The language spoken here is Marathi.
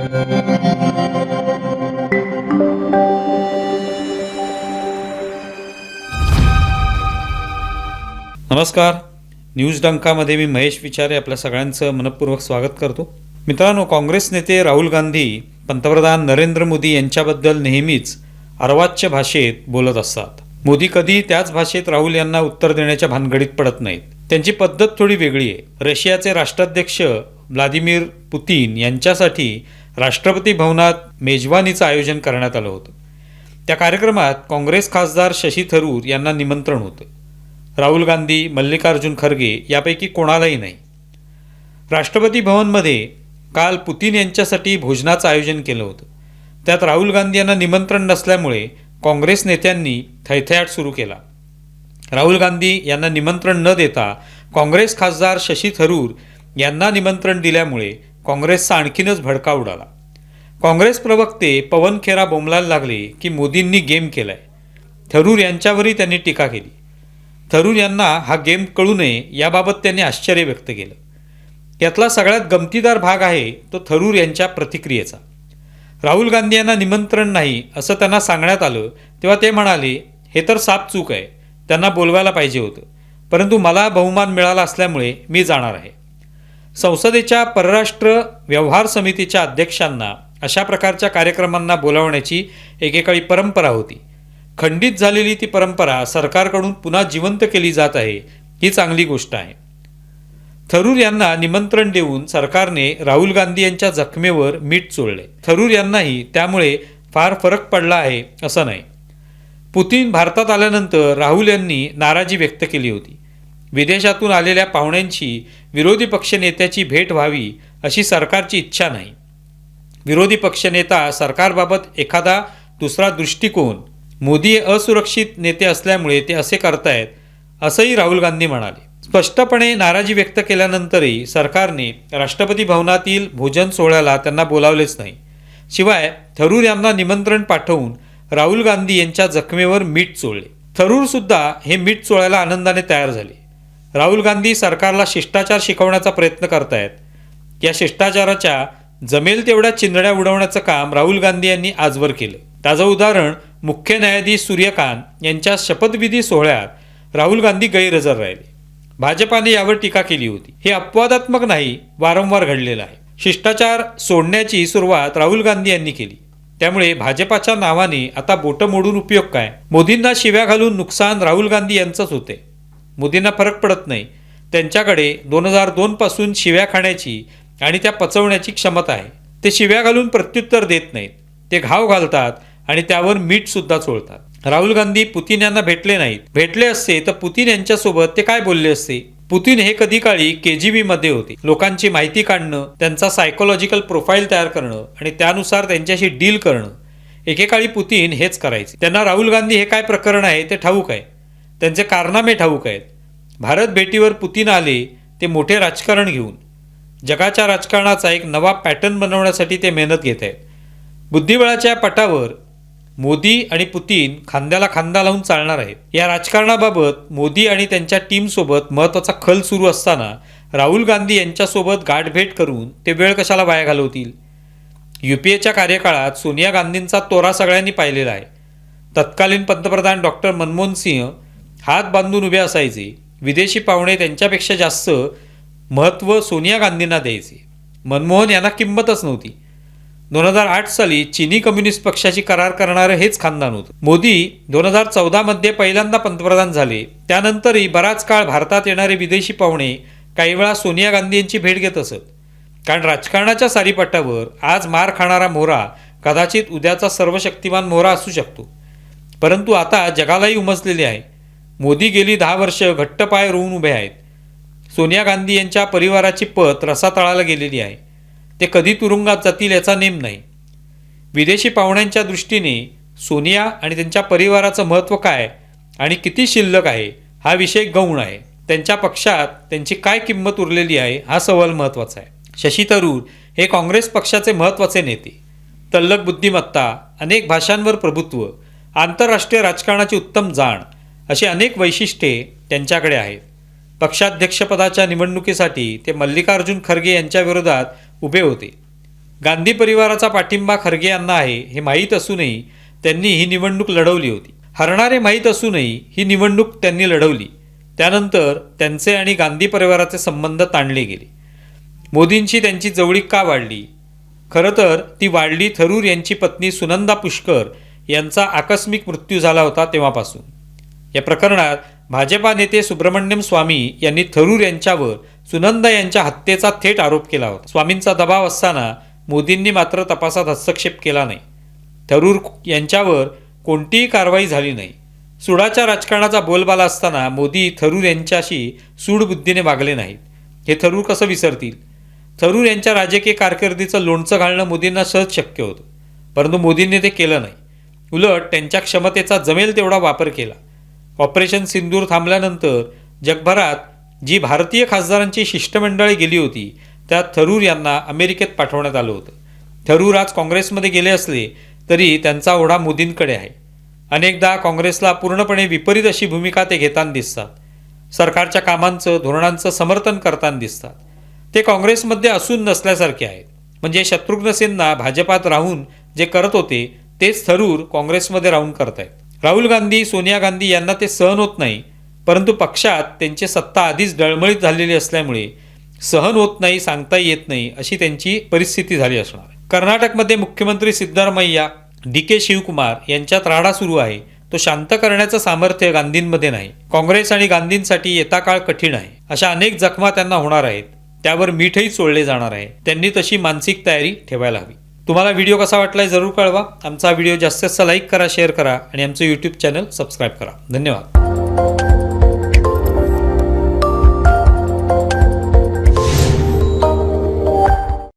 नमस्कार. न्यूज डंकामध्ये मी महेश विचारे आपल्या सगळ्यांचं मनपूर्वक स्वागत करतो. मित्रांनो काँग्रेस नेते राहुल गांधी पंतप्रधान नरेंद्र मोदी यांच्याबद्दल नेहमीच अर्वाच्य भाषेत बोलत असतात. मोदी कधी त्याच भाषेत राहुल यांना उत्तर देण्याच्या भानगडीत पडत नाहीत. त्यांची पद्धत थोडी वेगळी आहे. रशियाचे राष्ट्राध्यक्ष व्लादिमीर पुतीन यांच्यासाठी राष्ट्रपती भवनात मेजवानीचं आयोजन करण्यात आलं होतं. त्या कार्यक्रमात काँग्रेस खासदार शशी थरूर यांना निमंत्रण होतं. राहुल गांधी मल्लिकार्जुन खरगे यापैकी कोणालाही नाही. राष्ट्रपती भवनमध्ये काल पुतीन यांच्यासाठी भोजनाचं आयोजन केलं होतं. त्यात राहुल गांधी यांना निमंत्रण नसल्यामुळे काँग्रेस नेत्यांनी थैथयाट सुरू केला. राहुल गांधी यांना निमंत्रण न देता काँग्रेस खासदार शशी थरूर यांना निमंत्रण दिल्यामुळे काँग्रेसचा आणखीनच भडका उडाला. काँग्रेस प्रवक्ते पवन खेरा बोंबलायला लागले की मोदींनी गेम केलाय. थरूर यांच्यावरही त्यांनी टीका केली. थरूर यांना हा गेम कळू नये याबाबत त्यांनी आश्चर्य व्यक्त केलं. यातला सगळ्यात गमतीदार भाग आहे तो थरूर यांच्या प्रतिक्रियेचा. राहुल गांधी यांना निमंत्रण नाही असं त्यांना सांगण्यात आलं तेव्हा ते म्हणाले हे तर साप चूक आहे. त्यांना बोलवायला पाहिजे होतं. परंतु मला बहुमान मिळाला असल्यामुळे मी जाणार आहे. संसदेच्या परराष्ट्र व्यवहार समितीच्या अध्यक्षांना अशा प्रकारच्या कार्यक्रमांना बोलावण्याची एकेकाळी परंपरा होती. खंडित झालेली ती परंपरा सरकारकडून पुन्हा जिवंत केली जात आहे ही चांगली गोष्ट आहे. थरूर यांना निमंत्रण देऊन सरकारने राहुल गांधी यांच्या जखमेवर मीठ चोळले. थरूर यांनाही त्यामुळे फार फरक पडला आहे असं नाही. पुतीन भारतात आल्यानंतर राहुल यांनी नाराजी व्यक्त केली होती. विदेशातून आलेल्या पाहुण्यांची विरोधी पक्षनेत्याची भेट व्हावी अशी सरकारची इच्छा नाही. विरोधी पक्षनेता सरकारबाबत एखादा दुसरा दृष्टिकोन मोदी हे असुरक्षित नेते असल्यामुळे ते असे करतायत असंही राहुल गांधी म्हणाले. स्पष्टपणे नाराजी व्यक्त केल्यानंतरही सरकारने राष्ट्रपती भवनातील भोजन सोहळ्याला त्यांना बोलावलेच नाही. शिवाय थरूर यांना निमंत्रण पाठवून राहुल गांधी यांच्या जखमेवर मीठ चोळले. थरूर सुद्धा हे मीठ चोळायला आनंदाने तयार झाले. राहुल गांधी सरकारला शिष्टाचार शिकवण्याचा प्रयत्न करतायत. या शिष्टाचाराच्या जमेल तेवढ्या चिंधड्या उडवण्याचं काम राहुल गांधी यांनी आजवर केलं. त्याचं उदाहरण मुख्य न्यायाधीश सूर्यकांत यांच्या शपथविधी सोहळ्यात राहुल गांधी गैरहजर राहिले. भाजपाने यावर टीका केली होती. हे अपवादात्मक नाही वारंवार घडलेलं आहे. शिष्टाचार सोडण्याची सुरुवात राहुल गांधी यांनी केली. त्यामुळे भाजपाच्या नावाने आता बोटं मोडून उपयोग काय? मोदींना शिव्या घालून नुकसान राहुल गांधी यांचंच होते मोदींना फरक पडत नाही. त्यांच्याकडे दोन हजार दोन पासून शिव्या खाण्याची आणि त्या पचवण्याची क्षमता आहे. ते शिव्या घालून प्रत्युत्तर देत नाहीत. ते घाव घालतात आणि त्यावर मीठ सुद्धा चोळतात. राहुल गांधी पुतीन यांना भेटले नाहीत. भेटले असते तर पुतीन यांच्यासोबत ते काय बोलले असते? पुतीन हे कधी काळी के जी बी मध्ये होते. लोकांची माहिती काढणं त्यांचा सायकोलॉजिकल प्रोफाईल तयार करणं आणि त्यानुसार त्यांच्याशी डील करणं. एकेकाळी पुतीन हेच करायचे. त्यांना राहुल गांधी हे काय प्रकरण आहे ते ठाऊक आहे. त्यांचे कारनामे ठाऊक आहेत. भारत भेटीवर पुतीन आले ते मोठे राजकारण घेऊन. जगाच्या राजकारणाचा एक नवा पॅटर्न बनवण्यासाठी ते मेहनत घेत आहेत. बुद्धिबळाच्या पटावर मोदी आणि पुतीन खांद्याला खांदा लावून चालणार आहेत. या राजकारणाबाबत मोदी आणि त्यांच्या टीमसोबत महत्त्वाचा खल सुरू असताना राहुल गांधी यांच्यासोबत गाठभेट करून ते वेळ कशाला वाया घालवतील? यू पी एच्या कार्यकाळात सोनिया गांधींचा तोरा सगळ्यांनी पाहिलेला आहे. तत्कालीन पंतप्रधान डॉक्टर मनमोहन सिंह हात बांधून उभे असायचे. विदेशी पाहुणे त्यांच्यापेक्षा जास्त महत्त्व सोनिया गांधींना द्यायचे. मनमोहन यांना किंमतच नव्हती. दोन हजार आठ साली चिनी कम्युनिस्ट पक्षाची करार करणारं हेच खानदान होतं. मोदी दोन हजार चौदामध्ये पहिल्यांदा पंतप्रधान झाले. त्यानंतरही बराच काळ भारतात येणारे विदेशी पाहुणे काही वेळा सोनिया गांधी यांची भेट घेत असत. कारण राजकारणाच्या सारीपट्टावर आज मार खाणारा मोहरा कदाचित उद्याचा सर्वशक्तिमान मोहरा असू शकतो. परंतु आता जगालाही उमजलेले आहे. मोदी गेली दहा वर्ष घट्ट पाय रोवून उभे आहेत. सोनिया गांधी यांच्या परिवाराची पत रसातळाला गेलेली आहे. ते कधी तुरुंगात जातील याचा नेम नाही. विदेशी पाहुण्यांच्या दृष्टीने सोनिया आणि त्यांच्या परिवाराचं महत्त्व काय आणि किती शिल्लक आहे हा विषय गौण आहे. त्यांच्या पक्षात त्यांची काय किंमत उरलेली आहे हा सवाल महत्त्वाचा आहे. शशी थरूर हे काँग्रेस पक्षाचे महत्त्वाचे नेते. तल्लक बुद्धिमत्ता अनेक भाषांवर प्रभुत्व आंतरराष्ट्रीय राजकारणाची उत्तम जाण अशी अनेक वैशिष्ट्ये त्यांच्याकडे आहेत. पक्षाध्यक्षपदाच्या निवडणुकीसाठी ते मल्लिकार्जुन खरगे यांच्याविरोधात उभे होते. गांधी परिवाराचा पाठिंबा खरगे यांना आहे हे माहीत असूनही त्यांनी ही निवडणूक लढवली होती. हरणारे माहीत असूनही ही निवडणूक त्यांनी लढवली. त्यानंतर त्यांचे आणि गांधी परिवाराचे संबंध ताणले गेले. मोदींची त्यांची जवळीक का वाढली? खरं तर ती वाढली थरूर यांची पत्नी सुनंदा पुष्कर यांचा आकस्मिक मृत्यू झाला होता तेव्हापासून. या प्रकरणात भाजपा नेते सुब्रमण्यम स्वामी यांनी थरूर यांच्यावर सुनंदा यांच्या हत्येचा थेट आरोप केला होता. स्वामींचा दबाव असताना मोदींनी मात्र तपासात हस्तक्षेप केला नाही. थरूर यांच्यावर कोणतीही कारवाई झाली नाही. सुडाच्या राजकारणाचा बोलबाला असताना मोदी थरूर यांच्याशी सूडबुद्धीने वागले नाहीत. हे थरूर कसं विसरतील? थरूर यांच्या राजकीय कारकिर्दीचं लोणचं घालणं मोदींना सहज शक्य होतं. परंतु मोदींनी ते केलं नाही. उलट त्यांच्या क्षमतेचा जमेल तेवढा वापर केला. ऑपरेशन सिंदूर थांबल्यानंतर जगभरात जी भारतीय खासदारांची शिष्टमंडळी गेली होती त्यात थरूर यांना अमेरिकेत पाठवण्यात आलं होतं. थरूर आज काँग्रेसमध्ये गेले असले तरी त्यांचा ओढा मोदींकडे आहे. अनेकदा काँग्रेसला पूर्णपणे विपरीत अशी भूमिका ते घेताना दिसतात. सरकारच्या कामांचं धोरणांचं समर्थन करताना दिसतात. ते काँग्रेसमध्ये असून नसल्यासारखे आहेत. म्हणजे शत्रुघ्न सिन्हा भाजपात राहून जे करत होते तेच थरूर काँग्रेसमध्ये राहून करत आहेत राहुल गांधी सोनिया गांधी यांना ते सहन होत नाही. परंतु पक्षात त्यांची सत्ता आधीच डळमळीत झालेली असल्यामुळे सहन होत नाही सांगता येत नाही अशी त्यांची परिस्थिती झाली असणार. कर्नाटकमध्ये मुख्यमंत्री सिद्धारमय्या डी के शिवकुमार यांच्यात राडा सुरू आहे. तो शांत करण्याचं सामर्थ्य गांधींमध्ये नाही. काँग्रेस आणि गांधींसाठी येता काळ कठीण आहे. अशा अनेक जखमा त्यांना होणार आहेत. त्यावर मीठही सोडले जाणार आहे. त्यांनी तशी मानसिक तयारी ठेवायला हवी. तुम्हाला व्हिडिओ कसा वाटलाय जरूर कळवा. आमचा व्हिडिओ जास्तीत जास्त लाईक करा शेअर करा आणि आमचं यूट्यूब चॅनल सबस्क्राईब करा. धन्यवाद.